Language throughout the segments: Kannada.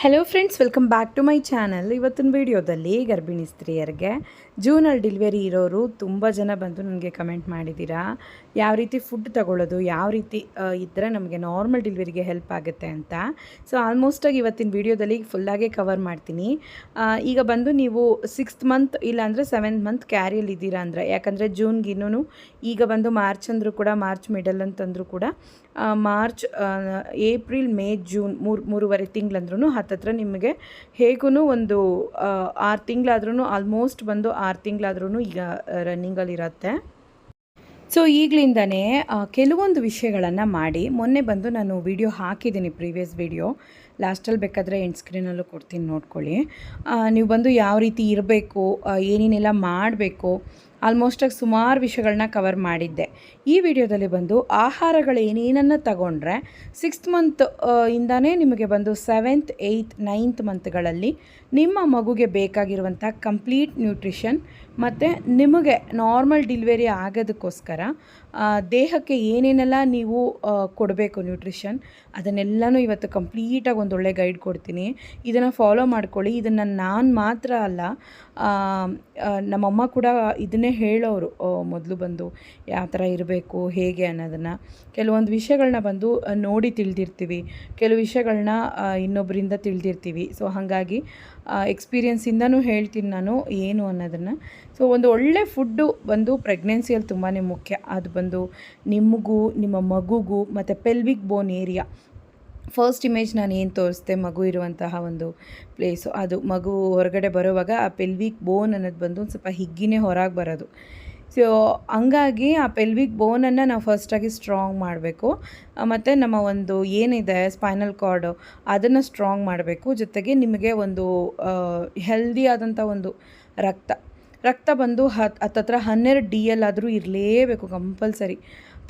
Hello friends welcome back to my channel ಇವತ್ತಿನ ವಿಡಿಯೋದಲ್ಲಿ ಗರ್ಭಿಣಿ ಸ್ತ್ರೀಯರಿಗೆ ಜೂನಲ್ಲಿ ಡೆಲಿವರಿ ಇರೋರು ತುಂಬ ಜನ ಬಂದು ನನಗೆ ಕಮೆಂಟ್ ಮಾಡಿದ್ದೀರಾ ಯಾವ ರೀತಿ ಫುಡ್ ತಗೊಳ್ಳೋದು, ಯಾವ ರೀತಿ ಇದ್ದರೆ ನಮಗೆ ನಾರ್ಮಲ್ ಡೆಲಿವರಿಗೆ ಹೆಲ್ಪ್ ಆಗುತ್ತೆ ಅಂತ. ಸೊ ಆಲ್ಮೋಸ್ಟಾಗಿ ಇವತ್ತಿನ ವಿಡಿಯೋದಲ್ಲಿ ಫುಲ್ಲಾಗೆ ಕವರ್ ಮಾಡ್ತೀನಿ. ಈಗ ಬಂದು ನೀವು ಸಿಕ್ಸ್ತ್ ಮಂತ್ ಇಲ್ಲಾಂದರೆ ಸೆವೆಂತ್ ಮಂತ್ ಕ್ಯಾರಿಯಲ್ಲಿ ಇದ್ದೀರಾ ಅಂದರೆ, ಯಾಕಂದರೆ ಜೂನ್ಗಿನ್ನೂ ಈಗ ಬಂದು ಮಾರ್ಚ್ ಅಂದರೂ ಕೂಡ ಮಾರ್ಚ್ ಮಿಡಲ್ ಅಂತಂದರೂ ಕೂಡ ಮಾರ್ಚ್ ಏಪ್ರಿಲ್ ಮೇ ಜೂನ್ ಮೂರು, ಮೂರುವರೆ ತಿಂಗಳಂದ್ರೂ ಹತ್ತತ್ರ ನಿಮಗೆ ಹೇಗೂ ಒಂದು ಆರು ತಿಂಗಳಾದ್ರೂ ಆಲ್ಮೋಸ್ಟ್ ಬಂದು ಆರು ತಿಂಗಳಾದ್ರೂ ಈಗ ರನ್ನಿಂಗಲ್ಲಿರುತ್ತೆ ಸೊ ಈಗಲಿಂದನೇ ಕೆಲವೊಂದು ವಿಷಯಗಳನ್ನು ಮಾಡಿ, ಮೊನ್ನೆ ಬಂದು ನಾನು ವಿಡಿಯೋ ಹಾಕಿದ್ದೀನಿ ಪ್ರೀವಿಯಸ್ ವಿಡಿಯೋ ಲಾಸ್ಟಲ್ಲಿ ಬೇಕಾದರೆ ಎಂಡ್ ಸ್ಕ್ರೀನಲ್ಲೂ ಕೊಡ್ತೀನಿ, ನೋಡ್ಕೊಳ್ಳಿ. ನೀವು ಬಂದು ಯಾವ ರೀತಿ ಇರಬೇಕು ಏನೇನೆಲ್ಲ ಮಾಡಬೇಕು ಆಲ್ಮೋಸ್ಟಾಗಿ ಸುಮಾರು ವಿಷಯಗಳನ್ನ ಕವರ್ ಮಾಡಿದ್ದೆ. ಈ ವಿಡಿಯೋದಲ್ಲಿ ಬಂದು ಆಹಾರಗಳು ಏನೇನನ್ನು ತಗೊಂಡ್ರೆ ಸಿಕ್ಸ್ತ್ ಮಂತ್ ಇಂದಾನೇ ನಿಮಗೆ ಬಂದು ಸೆವೆಂತ್ ಏಯ್ತ್ ನೈನ್ತ್ ಮಂತ್ಗಳಲ್ಲಿ ನಿಮ್ಮ ಮಗುಗೆ ಬೇಕಾಗಿರುವಂಥ ಕಂಪ್ಲೀಟ್ ನ್ಯೂಟ್ರಿಷನ್ ಮತ್ತು ನಿಮಗೆ ನಾರ್ಮಲ್ ಡಿಲಿವರಿ ಆಗೋದಕ್ಕೋಸ್ಕರ ದೇಹಕ್ಕೆ ಏನೇನೆಲ್ಲ ನೀವು ಕೊಡಬೇಕು ನ್ಯೂಟ್ರಿಷನ್, ಅದನ್ನೆಲ್ಲನೂ ಇವತ್ತು ಕಂಪ್ಲೀಟಾಗಿ ಒಂದು ಒಳ್ಳೆ ಗೈಡ್ ಕೊಡ್ತೀನಿ. ಇದನ್ನು ಫಾಲೋ ಮಾಡ್ಕೊಳ್ಳಿ. ಇದನ್ನು ನಾನು ಮಾತ್ರ ಅಲ್ಲ ನಮ್ಮಮ್ಮ ಕೂಡ ಇದನ್ನೇ ಹೇಳೋರು ಮೊದಲು ಬಂದು ಯಾವ ಥರ ಇರಬೇಕು, ಹೇಗೆ ಅನ್ನೋದನ್ನು. ಕೆಲವೊಂದು ವಿಷಯಗಳನ್ನ ಬಂದು ನೋಡಿ ತಿಳಿದಿರ್ತೀವಿ. ಕೆಲವು ವಿಷಯಗಳನ್ನ ಇನ್ನೊಬ್ಬರಿಂದ ತಿಳಿದಿರ್ತೀವಿ. ಸೊ ಹಾಗಾಗಿ ಎಕ್ಸ್ಪೀರಿಯನ್ಸಿಂದನೂ ಹೇಳ್ತೀನಿ ನಾನು ಏನು ಅನ್ನೋದನ್ನು. ಸೊ ಒಂದು ಒಳ್ಳೆ ಫುಡ್ಡು ಬಂದು ಪ್ರೆಗ್ನೆನ್ಸಿಯಲ್ಲಿ ತುಂಬಾ ಮುಖ್ಯ. ಅದು ಬಂದು ನಿಮಗೂ, ನಿಮ್ಮ ಮಗುಗೂ, ಮತ್ತು pelvic bone area first image ನಾನು ಏನು ತೋರಿಸ್ದೆ, ಮಗು ಇರುವಂತಹ ಒಂದು ಪ್ಲೇಸು ಅದು ಮಗು ಹೊರಗಡೆ ಬರುವಾಗ ಆ ಪೆಲ್ವಿಕ್ ಬೋನ್ ಅನ್ನೋದು ಬಂದು ಒಂದು ಸ್ವಲ್ಪ ಹಿಗ್ಗಿನೇ ಹೊರಗೆ ಬರೋದು. ಸೊ ಹಂಗಾಗಿ ಆ ಪೆಲ್ವಿಕ್ ಬೋನನ್ನು ನಾವು ಫಸ್ಟಾಗಿ ಸ್ಟ್ರಾಂಗ್ ಮಾಡಬೇಕು. ಮತ್ತು ನಮ್ಮ ಒಂದು ಏನಿದೆ ಸ್ಪೈನಲ್ ಕಾರ್ಡು ಅದನ್ನು ಸ್ಟ್ರಾಂಗ್ ಮಾಡಬೇಕು. ಜೊತೆಗೆ ನಿಮಗೆ ಒಂದು ಹೆಲ್ದಿ ಆದಂಥ ಒಂದು ರಕ್ತ. ರಕ್ತ ಬಂದು ಹತ್, ಹತ್ತತ್ರ ಹನ್ನೆರಡು ಡಿ ಎಲ್ ಆದರೂ ಇರಲೇಬೇಕು ಕಂಪಲ್ಸರಿ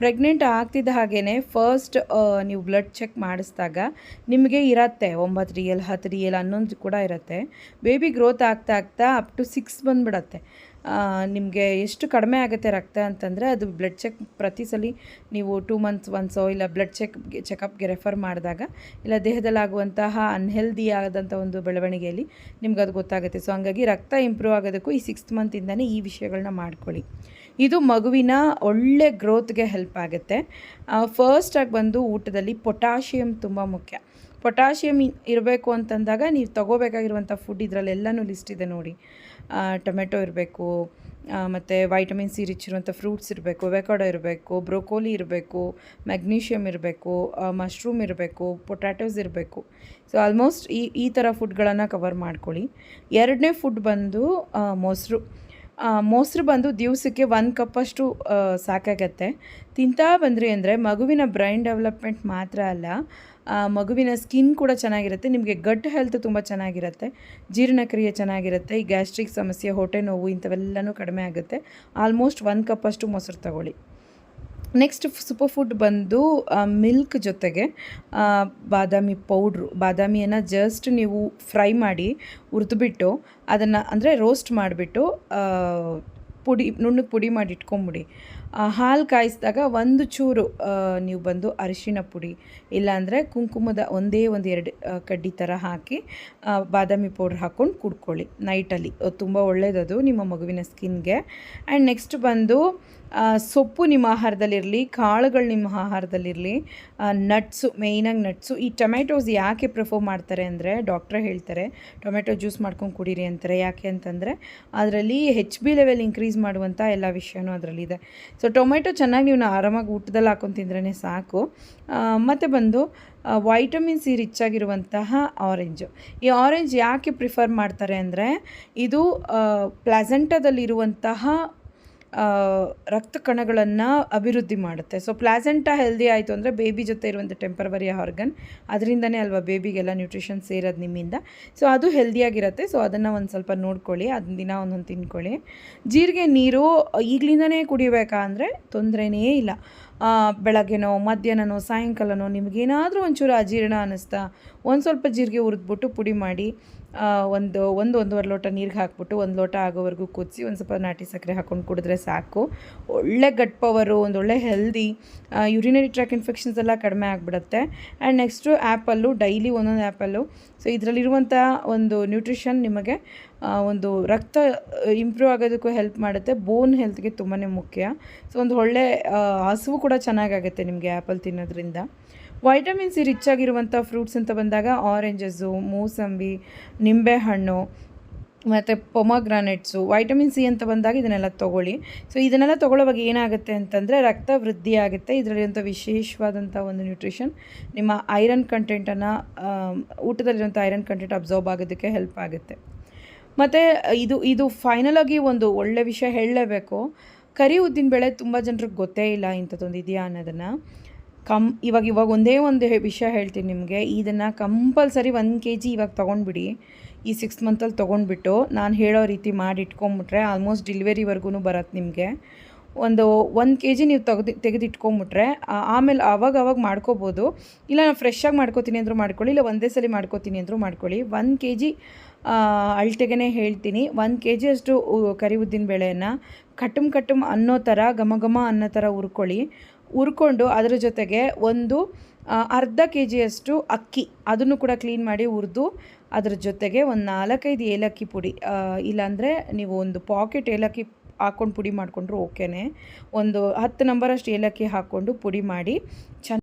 ಪ್ರೆಗ್ನೆಂಟ್ ಆಗ್ತಿದ್ದ ಹಾಗೇ ಫಸ್ಟ್ ನೀವು ಬ್ಲಡ್ ಚೆಕ್ ಮಾಡಿಸಿದಾಗ ನಿಮಗೆ ಇರತ್ತೆ. ಒಂಬತ್ತು ಡಿ ಎಲ್ ಹತ್ತು ಡಿ ಎಲ್ ಹನ್ನೊಂದು ಕೂಡ ಇರುತ್ತೆ. ಬೇಬಿ ಗ್ರೋತ್ ಆಗ್ತಾ ಆಗ್ತಾ ಅಪ್ ಟು ಸಿಕ್ಸ್ ಬಂದುಬಿಡತ್ತೆ. ನಿಮಗೆ ಎಷ್ಟು ಕಡಿಮೆ ಆಗುತ್ತೆ ರಕ್ತ ಅಂತಂದರೆ ಅದು ಬ್ಲಡ್ ಚೆಕ್ ಪ್ರತಿ ಸಲ ನೀವು ಟೂ ಮಂತ್ಸ್ ಒನ್ಸೋ ಇಲ್ಲ ಬ್ಲಡ್ ಚೆಕ್ ಚೆಕಪ್ಗೆ ರೆಫರ್ ಮಾಡಿದಾಗ ಇಲ್ಲ ದೇಹದಲ್ಲಾಗುವಂತಹ ಅನ್ಹೆಲ್ದಿ ಆದಂಥ ಒಂದು ಬೆಳವಣಿಗೆಯಲ್ಲಿ ನಿಮ್ಗೆ ಅದು ಗೊತ್ತಾಗುತ್ತೆ. ಸೊ ಹಂಗಾಗಿ ರಕ್ತ ಇಂಪ್ರೂವ್ ಆಗೋದಕ್ಕೂ ಈ ಸಿಕ್ಸ್ತ್ ಮಂತಿಂದನೇ ಈ ವಿಷಯಗಳನ್ನ ಮಾಡ್ಕೊಳ್ಳಿ. ಇದು ಮಗುವಿನ ಒಳ್ಳೆ ಗ್ರೋತ್ಗೆ ಹೆಲ್ಪ್ ಆಗುತ್ತೆ. ಫಸ್ಟಾಗಿ ಬಂದು ಊಟದಲ್ಲಿ ಪೊಟ್ಯಾಷಿಯಮ್ ತುಂಬ ಮುಖ್ಯ. ಪೊಟ್ಯಾಷಿಯಮ್ ಇರಬೇಕು ಅಂತಂದಾಗ ನೀವು ತಗೋಬೇಕಾಗಿರುವಂಥ ಫುಡ್ ಇದರಲ್ಲೆಲ್ಲನೂ ಲಿಸ್ಟ್ ಇದೆ ನೋಡಿ. ಟೊಮೆಟೊ ಇರಬೇಕು ಮತ್ತು ವೈಟಮಿನ್ ಸಿ ರಿಚ್ ಇರುವಂಥ ಫ್ರೂಟ್ಸ್ ಇರಬೇಕು ವೆಕಾಡೋ ಇರಬೇಕು, ಬ್ರೋಕೋಲಿ ಇರಬೇಕು ಮ್ಯಾಗ್ನೀಷಿಯಮ್ ಇರಬೇಕು ಮಶ್ರೂಮ್ ಇರಬೇಕು, ಪೊಟ್ಯಾಟೋಸ್ ಇರಬೇಕು. ಸೊ, ಆಲ್ಮೋಸ್ಟ್ ಈ ಈ ಥರ ಫುಡ್ಗಳನ್ನು ಕವರ್ ಮಾಡ್ಕೊಳ್ಳಿ. ಎರಡನೇ ಫುಡ್ ಬಂದು ಮೊಸರು. ಮೊಸರು ಬಂದು ದಿವಸಕ್ಕೆ ಒಂದು ಕಪ್ಪಷ್ಟು ಸಾಕಾಗತ್ತೆ. ತಿಂತಾ ಬಂದ್ರಿ ಅಂದರೆ ಮಗುವಿನ ಬ್ರೈನ್ ಡೆವಲಪ್ಮೆಂಟ್ ಮಾತ್ರ ಅಲ್ಲ ಮಗುವಿನ ಸ್ಕಿನ್ ಕೂಡ ಚೆನ್ನಾಗಿರುತ್ತೆ. ನಿಮಗೆ ಗಟ್ ಹೆಲ್ತ್ ತುಂಬ ಚೆನ್ನಾಗಿರುತ್ತೆ. ಜೀರ್ಣಕ್ರಿಯೆ ಚೆನ್ನಾಗಿರುತ್ತೆ. ಈ ಗ್ಯಾಸ್ಟ್ರಿಕ್ ಸಮಸ್ಯೆ, ಹೊಟ್ಟೆ ನೋವು ಇಂಥವೆಲ್ಲನೂ ಕಡಿಮೆ ಆಗುತ್ತೆ. ಆಲ್ಮೋಸ್ಟ್ ಒಂದು ಕಪ್ಪಷ್ಟು ಮೊಸರು ತಗೊಳ್ಳಿ. ನೆಕ್ಸ್ಟ್ ಸೂಪರ್ ಫುಡ್ ಬಂದು ಮಿಲ್ಕ್ ಜೊತೆಗೆ ಬಾದಾಮಿ ಪೌಡ್ರು ಬಾದಾಮಿಯನ್ನು ಜಸ್ಟ್ ನೀವು ಫ್ರೈ ಮಾಡಿ ಹುರಿದ್ಬಿಟ್ಟು ಅದನ್ನು, ಅಂದರೆ ರೋಸ್ಟ್ ಮಾಡಿಬಿಟ್ಟು ಪುಡಿ, ನುಣ್ಣಗೆ ಪುಡಿ ಮಾಡಿ ಇಟ್ಕೊಂಬಿಡಿ ಹಾಲು ಕಾಯಿಸಿದಾಗ ಒಂದು ಚೂರು ನೀವು ಬಂದು ಅರಿಶಿನ ಪುಡಿ, ಇಲ್ಲಾಂದರೆ ಕುಂಕುಮದ ಒಂದೇ ಒಂದು ಎರಡು ಕಡ್ಡಿ ಥರ ಹಾಕಿ ಬಾದಾಮಿ ಪೌಡ್ರ್ ಹಾಕ್ಕೊಂಡು ಕುಡ್ಕೊಳ್ಳಿ ನೈಟಲ್ಲಿ. ತುಂಬ ಒಳ್ಳೆಯದದು ನಿಮ್ಮ ಮಗುವಿನ ಸ್ಕಿನ್ಗೆ. ಆ್ಯಂಡ್ ನೆಕ್ಸ್ಟ್ ಬಂದು ಸೊಪ್ಪು ನಿಮ್ಮ ಆಹಾರದಲ್ಲಿರಲಿ, ಕಾಳುಗಳು ನಿಮ್ಮ ಆಹಾರದಲ್ಲಿರಲಿ ನಟ್ಸು ಮೇಯ್ನಾಗಿ ನಟ್ಸು ಈ ಟೊಮೆಟೋಸ್ ಯಾಕೆ ಪ್ರಿಫರ್ ಮಾಡ್ತಾರೆ ಅಂದರೆ ಡಾಕ್ಟ್ರೇ ಹೇಳ್ತಾರೆ ಟೊಮೆಟೊ ಜ್ಯೂಸ್ ಮಾಡ್ಕೊಂಡು ಕುಡೀರಿ ಅಂತಾರೆ. ಯಾಕೆ ಅಂತಂದರೆ, ಅದರಲ್ಲಿ ಹೆಚ್ ಬಿ ಲೆವೆಲ್ ಇನ್ಕ್ರೀಸ್ ಮಾಡುವಂಥ ಎಲ್ಲ ವಿಷಯನೂ ಅದರಲ್ಲಿದೆ. ಸೊ ಟೊಮೆಟೊ ಚೆನ್ನಾಗಿ ನೀವು ಆರಾಮಾಗಿ ಊಟದಲ್ಲಿ ಹಾಕೊಂಡು ತಿಂದ್ರೇ ಸಾಕು. ಮತ್ತು ಬಂದು ವೈಟಮಿನ್ ಸಿ ರಿಚ್ ಆಗಿರುವಂತಹ ಆರೆಂಜು ಈ ಆರೆಂಜ್ ಯಾಕೆ ಪ್ರಿಫರ್ ಮಾಡ್ತಾರೆ ಅಂದರೆ, ಇದು ಪ್ಲಾಸೆಂಟದಲ್ಲಿರುವಂತಹ ರಕ್ತ ಕಣಗಳನ್ನು ಅಭಿವೃದ್ಧಿ ಮಾಡುತ್ತೆ. ಸೊ ಪ್ಲಾಸೆಂಟಾ ಹೆಲ್ದಿ ಆಯಿತು ಅಂದರೆ ಬೇಬಿ ಜೊತೆ ಇರುವಂಥ ಟೆಂಪರವರಿ ಆರ್ಗನ್ ಅದರಿಂದನೇ ಅಲ್ವಾ ಬೇಬಿಗೆಲ್ಲ ನ್ಯೂಟ್ರಿಷನ್ ಸೇರೋದು ನಿಮ್ಮಿಂದ. ಸೊ ಅದು ಹೆಲ್ದಿಯಾಗಿರುತ್ತೆ ಸೊ ಅದನ್ನು ಒಂದು ಸ್ವಲ್ಪ ನೋಡ್ಕೊಳ್ಳಿ. ಅದನ್ನ ದಿನ ಒಂದೊಂದು ತಿನ್ಕೊಳ್ಳಿ. ಜೀರಿಗೆ ನೀರು ಈಗಲಿಂದನೇ ಕುಡಿಬೇಕಾ ಅಂದರೆ ತೊಂದರೆನೇ ಇಲ್ಲ. ಬೆಳಗ್ಗೆನೋ, ಮಧ್ಯಾಹ್ನನೋ, ಸಾಯಂಕಾಲನೋ ನಿಮಗೇನಾದರೂ ಒಂಚೂರು ಅಜೀರ್ಣ ಅನ್ನಿಸ್ತಾ, ಒಂದು ಸ್ವಲ್ಪ ಜೀರಿಗೆ ಹುರಿದ್ಬಿಟ್ಟು ಪುಡಿ ಮಾಡಿ ಒಂದು ಒಂದು ಒಂದೂವರೆ ಲೋಟ ನೀರಿಗೆ ಹಾಕ್ಬಿಟ್ಟು ಒಂದು ಲೋಟ ಆಗೋವರೆಗೂ ಕುದಿಸಿ ಒಂದು ಸ್ವಲ್ಪ ನಾಟಿ ಸಕ್ಕರೆ ಹಾಕ್ಕೊಂಡು ಕುಡಿದ್ರೆ ಸಾಕು. ಒಳ್ಳೆ ಗಟ್ ಪವರು ಒಂದು ಒಳ್ಳೆ ಹೆಲ್ದಿ ಯುರಿನರಿ ಟ್ರ್ಯಾಕ್ ಇನ್ಫೆಕ್ಷನ್ಸ್ ಎಲ್ಲ ಕಡಿಮೆ ಆಗಿಬಿಡುತ್ತೆ. ಆ್ಯಂಡ್ ನೆಕ್ಸ್ಟು ಆ್ಯಪಲ್ಲು, ಡೈಲಿ ಒಂದೊಂದು ಆ್ಯಪಲ್ಲು. ಸೊ ಇದರಲ್ಲಿರುವಂಥ ಒಂದು ನ್ಯೂಟ್ರಿಷನ್ ನಿಮಗೆ ಒಂದು ರಕ್ತ ಇಂಪ್ರೂವ್ ಆಗೋದಕ್ಕೂ ಹೆಲ್ಪ್ ಮಾಡುತ್ತೆ. ಬೋನ್ ಹೆಲ್ತ್ಗೆ ತುಂಬಾ ಮುಖ್ಯ. ಸೊ ಒಂದು ಒಳ್ಳೆ ಹಸುವು ಕೂಡ ಚೆನ್ನಾಗಾಗುತ್ತೆ ನಿಮಗೆ ಆ್ಯಪಲ್ ತಿನ್ನೋದ್ರಿಂದ. ವೈಟಮಿನ್ ಸಿ ರಿಚ್ ಆಗಿರುವಂಥ ಫ್ರೂಟ್ಸ್ ಅಂತ ಬಂದಾಗ ಆರೆಂಜಸ್ಸು ಮೂಸಂಬಿ, ನಿಂಬೆಹಣ್ಣು, ಮತ್ತು ಪೊಮಗ್ರಾನೆಟ್ಸು ವೈಟಮಿನ್ ಸಿ ಅಂತ ಬಂದಾಗ ಇದನ್ನೆಲ್ಲ ತೊಗೊಳ್ಳಿ. ಸೊ ಇದನ್ನೆಲ್ಲ ತೊಗೊಳ್ಳೋವಾಗ ಏನಾಗುತ್ತೆ ಅಂತಂದರೆ ರಕ್ತ ವೃದ್ಧಿ ಆಗುತ್ತೆ. ಇದರಲ್ಲಿರುವಂಥ ವಿಶೇಷವಾದಂಥ ಒಂದು ನ್ಯೂಟ್ರಿಷನ್ ನಿಮ್ಮ ಐರನ್ ಕಂಟೆಂಟನ್ನು ಊಟದಲ್ಲಿರುವಂಥ ಐರನ್ ಕಂಟೆಂಟ್ ಅಬ್ಸರ್ವ್ ಆಗೋದಕ್ಕೆ ಹೆಲ್ಪ್ ಆಗುತ್ತೆ. ಮತ್ತು ಇದು ಇದು ಫೈನಲ್ ಆಗಿ ಒಂದು ಒಳ್ಳೆ ವಿಷಯ ಹೇಳಲೇಬೇಕು. ಕರಿ ಉದ್ದಿನ ಬೆಳೆ ತುಂಬ ಜನರಿಗೆ ಗೊತ್ತೇ ಇಲ್ಲ ಇಂಥದ್ದೊಂದು ಇದೆಯಾ ಅನ್ನೋದನ್ನು. ಕಮ್ ಇವಾಗ ಇವಾಗ ಒಂದೇ ಒಂದು ವಿಷಯ ಹೇಳ್ತೀನಿ ನಿಮಗೆ. ಇದನ್ನು ಕಂಪಲ್ಸರಿ ಒಂದು ಕೆ ಜಿ ಇವಾಗ ತೊಗೊಂಡ್ಬಿಡಿ. ಈ ಸಿಕ್ಸ್ ಮಂತಲ್ಲಿ ತೊಗೊಂಡ್ಬಿಟ್ಟು ನಾನು ಹೇಳೋ ರೀತಿ ಮಾಡಿ ಇಟ್ಕೊಂಬಿಟ್ರೆ ಆಲ್ಮೋಸ್ಟ್ ಡಿಲಿವರಿವರೆಗೂ ಬರತ್ತೆ ನಿಮಗೆ. ಒಂದು ಒಂದು ಕೆ ಜಿ ನೀವು ತೆಗೆದು ತೆಗೆದಿಟ್ಕೊಂಬಿಟ್ರೆ ಆಮೇಲೆ ಆವಾಗ ಅವಾಗ ಮಾಡ್ಕೋಬೋದು. ಇಲ್ಲ ನಾನು ಫ್ರೆಶ್ಶಾಗಿ ಮಾಡ್ಕೋತೀನಿ ಅಂದರೂ ಮಾಡ್ಕೊಳ್ಳಿ, ಇಲ್ಲ ಒಂದೇ ಸಲ ಮಾಡ್ಕೋತೀನಿ ಅಂದರೂ ಮಾಡ್ಕೊಳ್ಳಿ. ಒಂದು ಕೆ ಜಿ ಅಳ್ತೆಗೆ ಹೇಳ್ತೀನಿ. ಒಂದು ಕೆ ಜಿಯಷ್ಟು ಕರಿ ಉದ್ದಿನ ಬೇಳೆಯನ್ನು ಕಟುಮ್ ಕಟುಮ್ ಅನ್ನೋ ಥರ ಘಮ ಘಮ ಅನ್ನೋ ಥರ ಹುರ್ಕೊಳ್ಳಿ. ಹುರ್ಕೊಂಡು ಅದರ ಜೊತೆಗೆ ಒಂದು ಅರ್ಧ ಕೆ ಜಿಯಷ್ಟು ಅಕ್ಕಿ. ಅದನ್ನು ಕೂಡ ಕ್ಲೀನ್ ಮಾಡಿ ಹುರಿದು ಅದರ ಜೊತೆಗೆ ಒಂದು ನಾಲ್ಕೈದು ಏಲಕ್ಕಿ ಪುಡಿ ಇಲ್ಲಾಂದರೆ ನೀವು ಒಂದು ಪಾಕೆಟ್ ಏಲಕ್ಕಿ ಹಾಕ್ಕೊಂಡು ಪುಡಿ ಮಾಡಿಕೊಂಡ್ರು ಓಕೆನೇ. ಒಂದು ಹತ್ತು ನಂಬರಷ್ಟು ಏಲಕ್ಕಿ ಹಾಕ್ಕೊಂಡು ಪುಡಿ ಮಾಡಿ ಚೆನ್ನ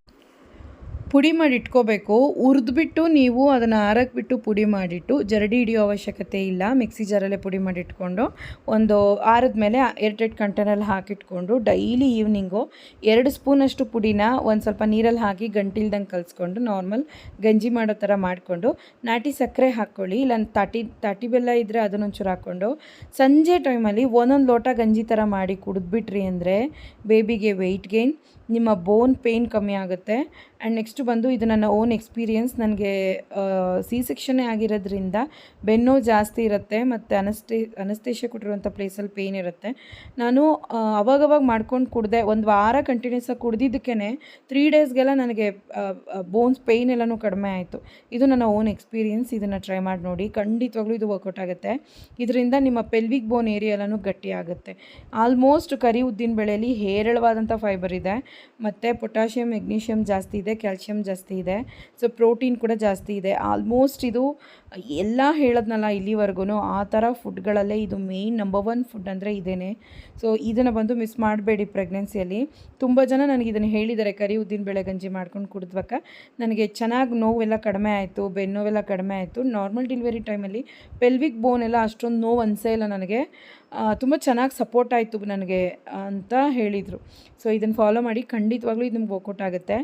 ಪುಡಿ ಮಾಡಿ ಇಟ್ಕೋಬೇಕು ಹುರಿದ್ಬಿಟ್ಟು ನೀವು ಅದನ್ನು ಆರಕ್ಕೆ ಬಿಟ್ಟು ಪುಡಿ ಮಾಡಿಟ್ಟು, ಜರಡಿ ಹಿಡಿಯೋ ಅವಶ್ಯಕತೆ ಇಲ್ಲ. ಮಿಕ್ಸಿ ಜಾರಲ್ಲೇ ಪುಡಿ ಮಾಡಿ ಇಟ್ಕೊಂಡು ಒಂದು ಆರದ ಮೇಲೆ ಎರಡೆರಡು ಕಂಟೈನಲ್ಲಿ ಹಾಕಿಟ್ಕೊಂಡು, ಡೈಲಿ ಈವ್ನಿಂಗು ಎರಡು ಸ್ಪೂನಷ್ಟು ಪುಡಿನ ಒಂದು ಸ್ವಲ್ಪ ನೀರಲ್ಲಿ ಹಾಕಿ ಗಂಟಿಲ್ದಂಗೆ ಕಲಿಸ್ಕೊಂಡು, ನಾರ್ಮಲ್ ಗಂಜಿ ಮಾಡೋ ಥರ ಮಾಡಿಕೊಂಡು, ನಾಟಿ ಸಕ್ಕರೆ ಹಾಕ್ಕೊಳ್ಳಿ. ಇಲ್ಲ ತಾಟಿ ತಾಟಿ ಬೆಲ್ಲ ಇದ್ದರೆ ಅದನ್ನೊಂಚೂರು ಹಾಕ್ಕೊಂಡು, ಸಂಜೆ ಟೈಮಲ್ಲಿ ಒಂದೊಂದು ಲೋಟ ಗಂಜಿ ಥರ ಮಾಡಿ ಕುಡಿದ್ಬಿಟ್ರಿ ಅಂದರೆ ಬೇಬಿಗೆ ವೆಯ್ಟ್ ಗೇನ್ ನಿಮ್ಮ ಬೋನ್ ಪೇಯ್ನ್ ಕಮ್ಮಿ ಆಗುತ್ತೆ. ಆ್ಯಂಡ್ ನೆಕ್ಸ್ಟ್ ಬಂದು ಇದು ನನ್ನ ಓನ್ ಎಕ್ಸ್ಪೀರಿಯನ್ಸ್ ನನಗೆ ಸಿ ಸೆಕ್ಷನ್ನೇ ಆಗಿರೋದ್ರಿಂದ ಬೆನ್ನು ಜಾಸ್ತಿ ಇರುತ್ತೆ ಮತ್ತು ಅನಸ್ಟೇ ಅನಸ್ತೇಶ ಕೊಟ್ಟಿರುವಂಥ ಪ್ಲೇಸಲ್ಲಿ ಪೇಯ್ನ್ ಇರುತ್ತೆ. ನಾನು ಅವಾಗವಾಗ ಮಾಡ್ಕೊಂಡು ಕುಡ್ದೆ, ಒಂದು ವಾರ ಕಂಟಿನ್ಯೂಸ್ ಆಗಿ ಕುಡ್ದಿದ್ದಕ್ಕೇ ತ್ರೀ ಡೇಸ್ಗೆಲ್ಲ ನನಗೆ ಬೋನ್ಸ್ ಪೇಯ್ನ್ ಎಲ್ಲನೂ ಕಡಿಮೆ ಆಯಿತು. ಇದು ನನ್ನ ಓನ್ ಎಕ್ಸ್ಪೀರಿಯೆನ್ಸ್ ಇದನ್ನು ಟ್ರೈ ಮಾಡಿ ನೋಡಿ. ಖಂಡಿತವಾಗ್ಲೂ ಇದು ವರ್ಕೌಟ್ ಆಗುತ್ತೆ. ಇದರಿಂದ ನಿಮ್ಮ ಪೆಲ್ವಿಕ್ ಬೋನ್ ಏರಿಯಾ ಎಲ್ಲನೂ ಗಟ್ಟಿ ಆಗುತ್ತೆ. ಆಲ್ಮೋಸ್ಟ್ ಕರಿ ಉದ್ದಿನ ಬೆಳೆಯಲ್ಲಿ ಹೇರಳವಾದಂಥ ಫೈಬರ್ ಇದೆ. ಮತ್ತು ಪೊಟ್ಯಾಷಿಯಂ ಮೆಗ್ನೀಷಿಯಂ ಜಾಸ್ತಿ ಕ್ಯಾಲ್ಶಿಯಮ್ ಜಾಸ್ತಿ ಇದೆ. ಸೊ ಪ್ರೋಟೀನ್ ಕೂಡ ಜಾಸ್ತಿ ಇದೆ. ಆಲ್ಮೋಸ್ಟ್ ಇದು ಎಲ್ಲ ಹೇಳದ್ನಲ್ಲ ಇಲ್ಲಿವರೆಗೂ ಆ ಥರ ಫುಡ್ಗಳಲ್ಲೇ ಇದು ಮೇಯ್ನ್ ನಂಬರ್ ಒನ್ ಫುಡ್ ಅಂದರೆ ಇದೇ ಸೊ ಇದನ್ನು ಬಂದು ಮಿಸ್ ಮಾಡಬೇಡಿ ಪ್ರೆಗ್ನೆನ್ಸಿಯಲ್ಲಿ ತುಂಬ ಜನ ನನಗೆ ಇದನ್ನು ಹೇಳಿದ್ದಾರೆ ಕರಿ ಉದ್ದಿನ ಬೇಳೆ ಗಂಜಿ ಮಾಡ್ಕೊಂಡು ಕುಡಿದ್ವಾಗ ನನಗೆ ಚೆನ್ನಾಗಿ ನೋವೆಲ್ಲ ಕಡಿಮೆ ಆಯಿತು ಬೆನ್ನೋವೆಲ್ಲ ಕಡಿಮೆ ಆಯಿತು. ನಾರ್ಮಲ್ ಡೆಲಿವರಿ ಟೈಮಲ್ಲಿ ಪೆಲ್ವಿಕ್ ಬೋನ್ ಎಲ್ಲ ಅಷ್ಟೊಂದು ನೋವು ಅನಿಸೇ ಇಲ್ಲ ನನಗೆ. ತುಂಬ ಚೆನ್ನಾಗಿ ಸಪೋರ್ಟ್ ಆಯಿತು ನನಗೆ ಅಂತ ಹೇಳಿದರು. ಸೊ ಇದನ್ನು ಫಾಲೋ ಮಾಡಿ ಖಂಡಿತವಾಗ್ಲೂ ಇದು ನಿಮ್ಗೆ ವರ್ಕೌಟ್ ಆಗುತ್ತೆ.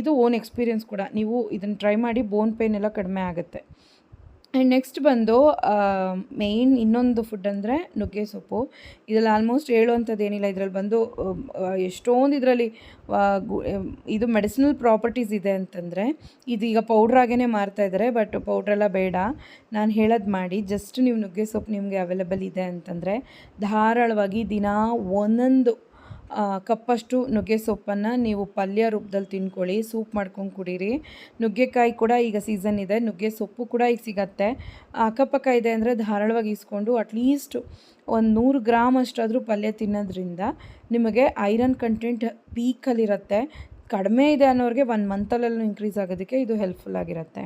ಇದು ಓನ್ ಎಕ್ಸ್ಪೀರಿಯನ್ಸ್ ಕೂಡ. ನೀವು ಇದನ್ನು ಟ್ರೈ ಮಾಡಿ ಬೋನ್ ಪೇನ್ ಎಲ್ಲ ಕಡಿಮೆ ಆಗುತ್ತೆ. ಆ್ಯಂಡ್ ನೆಕ್ಸ್ಟ್ ಬಂದು ಮೇಯ್ನ್ ಇನ್ನೊಂದು ಫುಡ್ ಅಂದರೆ ನುಗ್ಗೆ ಸೊಪ್ಪು. ಇದರಲ್ಲಿ ಆಲ್ಮೋಸ್ಟ್ ಹೇಳುವಂಥದ್ದು ಏನಿಲ್ಲ, ಇದರಲ್ಲಿ ಬಂದು ಎಷ್ಟೊಂದು ಇದರಲ್ಲಿ ಇದು ಮೆಡಿಸಿನಲ್ ಪ್ರಾಪರ್ಟೀಸ್ ಇದೆ ಅಂತಂದರೆ ಇದೀಗ ಪೌಡ್ರಾಗೇ ಮಾರ್ತಾ ಇದ್ದಾರೆ ಬಟ್ ಪೌಡ್ರೆಲ್ಲ ಬೇಡ. ನಾನು ಹೇಳೋದು ಮಾಡಿ ಜಸ್ಟ್ ನೀವು ನುಗ್ಗೆ ಸೊಪ್ಪು ನಿಮಗೆ ಅವೈಲೇಬಲ್ ಇದೆ ಅಂತಂದರೆ, ಧಾರಾಳವಾಗಿ ದಿನ ಒಂದೊಂದು ಕಪ್ಪಷ್ಟು ನುಗ್ಗೆ ಸೊಪ್ಪನ್ನು ನೀವು ಪಲ್ಯ ರೂಪದಲ್ಲಿ ತಿನ್ಕೊಳ್ಳಿ ಸೂಪ್ ಮಾಡ್ಕೊಂಡು ಕುಡೀರಿ. ನುಗ್ಗೆಕಾಯಿ ಕೂಡ ಈಗ ಸೀಸನ್ ಇದೆ, ನುಗ್ಗೆ ಸೊಪ್ಪು ಕೂಡ ಈಗ ಸಿಗತ್ತೆ. ಅಕ್ಕಪಕ್ಕ ಇದೆ ಅಂದರೆ ಧಾರಾಳವಾಗಿ ಇಸ್ಕೊಂಡು ಅಟ್ಲೀಸ್ಟ್ ಒಂದು ನೂರು ಗ್ರಾಮ್ ಅಷ್ಟಾದರೂ ಪಲ್ಯ ತಿನ್ನೋದ್ರಿಂದ ನಿಮಗೆ ಐರನ್ ಕಂಟೆಂಟ್ ಪೀಕಲ್ಲಿರುತ್ತೆ ಕಡಿಮೆ ಇದೆ ಅನ್ನೋರಿಗೆ ಒನ್ ಮಂತಲ್ಲೂ ಇನ್ಕ್ರೀಸ್ ಆಗೋದಕ್ಕೆ ಇದು ಹೆಲ್ಪ್ಫುಲ್ ಆಗಿರುತ್ತೆ.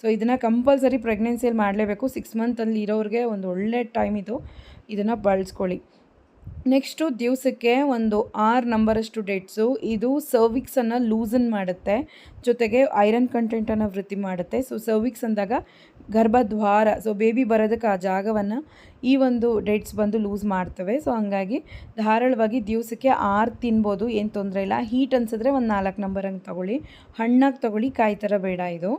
ಸೊ ಇದನ್ನು ಕಂಪಲ್ಸರಿ ಪ್ರೆಗ್ನೆನ್ಸಿಯಲ್ಲಿ ಮಾಡಲೇಬೇಕು. ಸಿಕ್ಸ್ ಮಂತಲ್ಲಿ ಇರೋರಿಗೆ ಒಂದು ಒಳ್ಳೆ ಟೈಮ್ ಇದು. ಇದನ್ನು ಬಳಸ್ಕೊಳ್ಳಿ. ನೆಕ್ಸ್ಟು ದಿವಸಕ್ಕೆ ಒಂದು ಆರು ನಂಬರಷ್ಟು ಡೇಟ್ಸು. ಇದು ಸರ್ವಿಕ್ಸನ್ನು ಲೂಸನ್ ಮಾಡುತ್ತೆ. ಜೊತೆಗೆ ಐರನ್ ಕಂಟೆಂಟನ್ನು ವೃದ್ಧಿ ಮಾಡುತ್ತೆ. ಸೊ ಸರ್ವಿಕ್ಸ್ ಅಂದಾಗ ಗರ್ಭದ್ವಾರ, ಸೊ ಬೇಬಿ ಬರೋದಕ್ಕೆ ಆ ಜಾಗವನ್ನು ಈ ಒಂದು ಡೇಟ್ಸ್ ಬಂದು ಲೂಸ್ ಮಾಡ್ತವೆ. ಸೊ ಹಂಗಾಗಿ ಧಾರಾಳವಾಗಿ ದಿವಸಕ್ಕೆ ಆರು ತಿನ್ಬೋದು. ಏನು ತೊಂದರೆ ಇಲ್ಲ. ಹೀಟ್ ಅನ್ಸಿದ್ರೆ ಒಂದು ನಾಲ್ಕು ನಂಬರ್ ಹಂಗೆ ತೊಗೊಳ್ಳಿ. ಹಣ್ಣಾಗಿ ತೊಗೊಳ್ಳಿ. ಕಾಯಿ ಥರ ಬೇಡ ಇದು.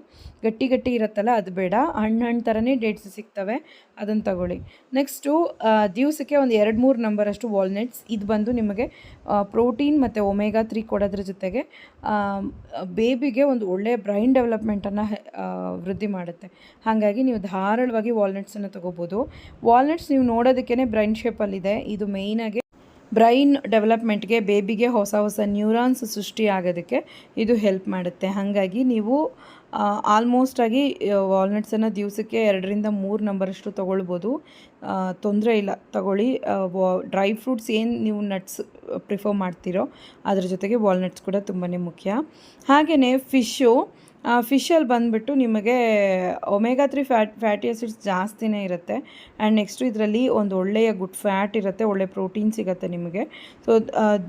ಗಟ್ಟಿ ಗಟ್ಟಿ ಇರುತ್ತಲ್ಲ, ಅದು ಬೇಡ. ಹಣ್ಣು ಹಣ್ಣು ಥರನೇ ಡೇಟ್ಸ್ ಸಿಗ್ತವೆ. ಅದನ್ನು ತಗೊಳ್ಳಿ. ನೆಕ್ಸ್ಟು ದಿವಸಕ್ಕೆ ಒಂದು ಎರಡು ಮೂರು ನಂಬರಷ್ಟು ವಾಲ್ನಟ್ಸ್ ಇದು ಬಂದು ನಿಮಗೆ ಪ್ರೋಟೀನ್ ಮತ್ತು ಒಮೆಗಾ ತ್ರೀ ಕೊಡೋದ್ರ ಜೊತೆಗೆ ಬೇಬಿಗೆ ಒಂದು ಒಳ್ಳೆಯ ಬ್ರೈನ್ ಡೆವಲಪ್ಮೆಂಟನ್ನು ವೃದ್ಧಿ ಮಾಡುತ್ತೆ. ಹಾಗಾಗಿ ನೀವು ಧಾರಾಳವಾಗಿ ವಾಲ್ನಟ್ಸನ್ನು ತೊಗೋಬೋದು. ವಾಲ್ನಟ್ಸ್ ನೀವು ನೋಡೋದಕ್ಕೇ ಬ್ರೈನ್ ಶೇಪಲ್ಲಿದೆ ಇದು. ಮೇಯ್ನಾಗಿ ಬ್ರೈನ್ ಡೆವಲಪ್ಮೆಂಟ್ಗೆ ಬೇಬಿಗೆ ಹೊಸ ಹೊಸ ನ್ಯೂರಾನ್ಸ್ ಸೃಷ್ಟಿ ಆಗೋದಕ್ಕೆ ಇದು ಹೆಲ್ಪ್ ಮಾಡುತ್ತೆ. ಹಾಗಾಗಿ ನೀವು ಆಲ್ಮೋಸ್ಟಾಗಿ ವಾಲ್ನಟ್ಸನ್ನು ದಿವಸಕ್ಕೆ ಎರಡರಿಂದ ಮೂರು ನಂಬರಷ್ಟು ತೊಗೊಳ್ಬೋದು. ತೊಂದರೆ ಇಲ್ಲ, ತಗೊಳ್ಳಿ. ಡ್ರೈ ಫ್ರೂಟ್ಸ್ ಏನು ನೀವು ನಟ್ಸ್ ಪ್ರಿಫರ್ ಮಾಡ್ತೀರೋ, ಅದ್ರ ಜೊತೆಗೆ ವಾಲ್ನಟ್ಸ್ ಕೂಡ ತುಂಬಾ ಮುಖ್ಯ. ಹಾಗೆಯೇ ಫಿಶ್ಶು ಫಿಶಲ್ಲಿ ಬಂದುಬಿಟ್ಟು ನಿಮಗೆ omega three fat fatty acids ಜಾಸ್ತಿನೇ ಇರುತ್ತೆ. ಆ್ಯಂಡ್ ನೆಕ್ಸ್ಟು ಇದರಲ್ಲಿ ಒಂದು ಒಳ್ಳೆಯ ಗುಡ್ ಫ್ಯಾಟ್ ಇರುತ್ತೆ, ಒಳ್ಳೆ ಪ್ರೋಟೀನ್ ಸಿಗುತ್ತೆ ನಿಮಗೆ. ಸೊ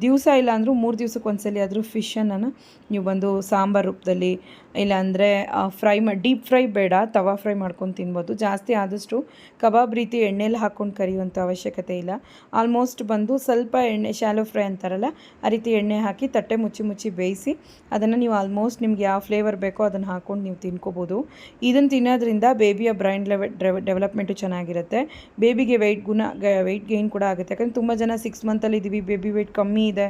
ದಿವಸ ಇಲ್ಲ ಅಂದರೂ ಮೂರು ದಿವಸಕ್ಕೆ ಒಂದ್ಸಲಿ ಆದರೂ ಫಿಶನ್ನು ನೀವು ಬಂದು ಸಾಂಬಾರು ರೂಪದಲ್ಲಿ ಇಲ್ಲಾಂದರೆ ಫ್ರೈ ಮಾಡಿ ಡೀಪ್ ಫ್ರೈ ಬೇಡ, ತವಾ ಫ್ರೈ ಮಾಡ್ಕೊಂಡು ತಿನ್ಬೋದು. ಜಾಸ್ತಿ ಆದಷ್ಟು ಕಬಾಬ್ ರೀತಿ ಎಣ್ಣೆಲಿ ಹಾಕ್ಕೊಂಡು ಕರಿಯುವಂಥ ಅವಶ್ಯಕತೆ ಇಲ್ಲ. ಆಲ್ಮೋಸ್ಟ್ ಬಂದು ಸ್ವಲ್ಪ ಎಣ್ಣೆ ಶಾಲೋ ಫ್ರೈ ಅಂತಾರಲ್ಲ, ಆ ರೀತಿ ಎಣ್ಣೆ ಹಾಕಿ ತಟ್ಟೆ ಮುಚ್ಚಿ ಮುಚ್ಚಿ ಬೇಯಿಸಿ, ಅದನ್ನು ನೀವು ಆಲ್ಮೋಸ್ಟ್ ನಿಮ್ಗೆ ಯಾವ ಫ್ಲೇವರ್ ಬೇಕೋ ಅದನ್ನು ಹಾಕ್ಕೊಂಡು ನೀವು ತಿನ್ಕೋಬೋದು. ಇದನ್ನು ತಿನ್ನೋದ್ರಿಂದ ಬೇಬಿಯ ಬ್ರೈನ್ ಲೆವೆ ಡೆವಲಪ್ಮೆಂಟು ಚೆನ್ನಾಗಿರುತ್ತೆ. ಬೇಬಿಗೆ ವೆಯ್ಟ್ ಗುಣ ವೆಯ್ಟ್ ಗೇನ್ ಕೂಡ ಆಗುತ್ತೆ. ಯಾಕಂದರೆ ತುಂಬ ಜನ ಸಿಕ್ಸ್ ಮಂತಲ್ಲಿ ಇದ್ದೀವಿ ಬೇಬಿ ವೆಯ್ಟ್ ಕಮ್ಮಿ ಇದೆ.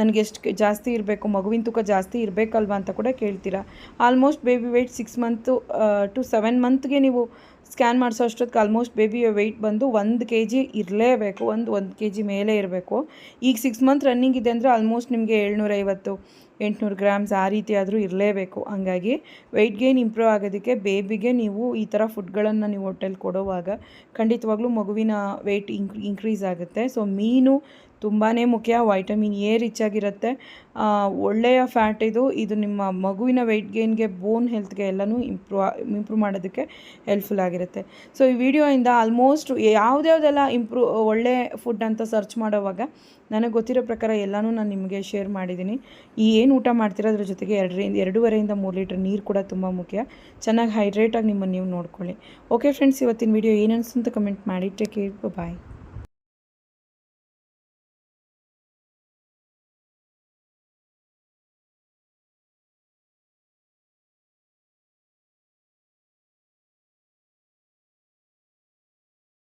ನನಗೆ ಎಷ್ಟು ಜಾಸ್ತಿ ಇರಬೇಕು, ಮಗುವಿನ ತೂಕ ಜಾಸ್ತಿ ಇರಬೇಕಲ್ವಾ ಅಂತ ಕೂಡ ಕೇಳ್ತೀರಾ. Almost baby weight six month to seven ಮಂತ್ಗೆ ನೀವು ಸ್ಕ್ಯಾನ್ ಮಾಡಿಸೋ ಅಷ್ಟೊತ್ತಿಗೆ ಆಲ್ಮೋಸ್ಟ್ ಬೇಬಿಯ ವೆಯ್ಟ್ ಬಂದು ಒಂದು ಕೆ ಜಿ ಇರಲೇಬೇಕು, ಒಂದು ಒಂದು ಕೆ ಜಿ ಮೇಲೆ ಇರಬೇಕು. ಈಗ ಸಿಕ್ಸ್ ಮಂತ್ ರನ್ನಿಂಗ್ ಇದೆ ಅಂದರೆ ಆಲ್ಮೋಸ್ಟ್ ನಿಮಗೆ ಏಳ್ನೂರೈವತ್ತು, ಎಂಟುನೂರು ಗ್ರಾಮ್ಸ್ ಆ ರೀತಿ ಆದರೂ ಇರಲೇಬೇಕು. ಹಾಗಾಗಿ ವೆಯ್ಟ್ ಗೇನ್ ಇಂಪ್ರೂವ್ ಆಗೋದಕ್ಕೆ ಬೇಬಿಗೆ ನೀವು ಈ ಥರ ಫುಡ್ಗಳನ್ನು ನೀವು ಹೋಟೆಲ್ ಕೊಡುವಾಗ ಖಂಡಿತವಾಗ್ಲೂ ಮಗುವಿನ ವೆಯ್ಟ್ ಇಂಕ್ ಇನ್ಕ್ರೀಸ್ ಆಗುತ್ತೆ. ಸೊ ಮೀನು ತುಂಬಾ ಮುಖ್ಯ, ವೈಟಮಿನ್ ಎ ರಿಚ್ ಆಗಿರುತ್ತೆ. ಒಳ್ಳೆಯ ಫ್ಯಾಟ್ ಇದು. ಇದು ನಿಮ್ಮ ಮಗುವಿನ ವೆಯ್ಟ್ ಗೇನ್ಗೆ ಬೋನ್ ಹೆಲ್ತ್ಗೆ ಎಲ್ಲನೂ ಇಂಪ್ರೂವ್ ಇಂಪ್ರೂವ್ ಮಾಡೋದಕ್ಕೆ ಹೆಲ್ಪ್ಫುಲ್ ಆಗಿರುತ್ತೆ. ಸೊ ಈ ವಿಡಿಯೋಯಿಂದ ಆಲ್ಮೋಸ್ಟ್ ಯಾವುದ್ಯಾವುದೆಲ್ಲ ಇಂಪ್ರೂವ್ ಒಳ್ಳೆ ಫುಡ್ ಅಂತ ಸರ್ಚ್ ಮಾಡೋವಾಗ ನನಗೆ ಗೊತ್ತಿರೋ ಪ್ರಕಾರ ಎಲ್ಲನೂ ನಾನು ನಿಮಗೆ ಶೇರ್ ಮಾಡಿದ್ದೀನಿ. ಈ ಏನು ಊಟ ಮಾಡ್ತೀರೋ ಅದ್ರ ಜೊತೆಗೆ ಎರಡರಿಂದ ಎರಡೂವರೆಯಿಂದ ಮೂರು ಲೀಟ್ರ್ ನೀರು ಕೂಡ ತುಂಬ ಮುಖ್ಯ. ಚೆನ್ನಾಗಿ ಹೈಡ್ರೇಟಾಗಿ ನಿಮ್ಮನ್ನು ನೀವು ನೋಡ್ಕೊಳ್ಳಿ. ಓಕೆ ಫ್ರೆಂಡ್ಸ್ ಇವತ್ತಿನ ವಿಡಿಯೋ ಏನು ಅಂತ ಕಮೆಂಟ್ ಮಾಡಿ. Take care bye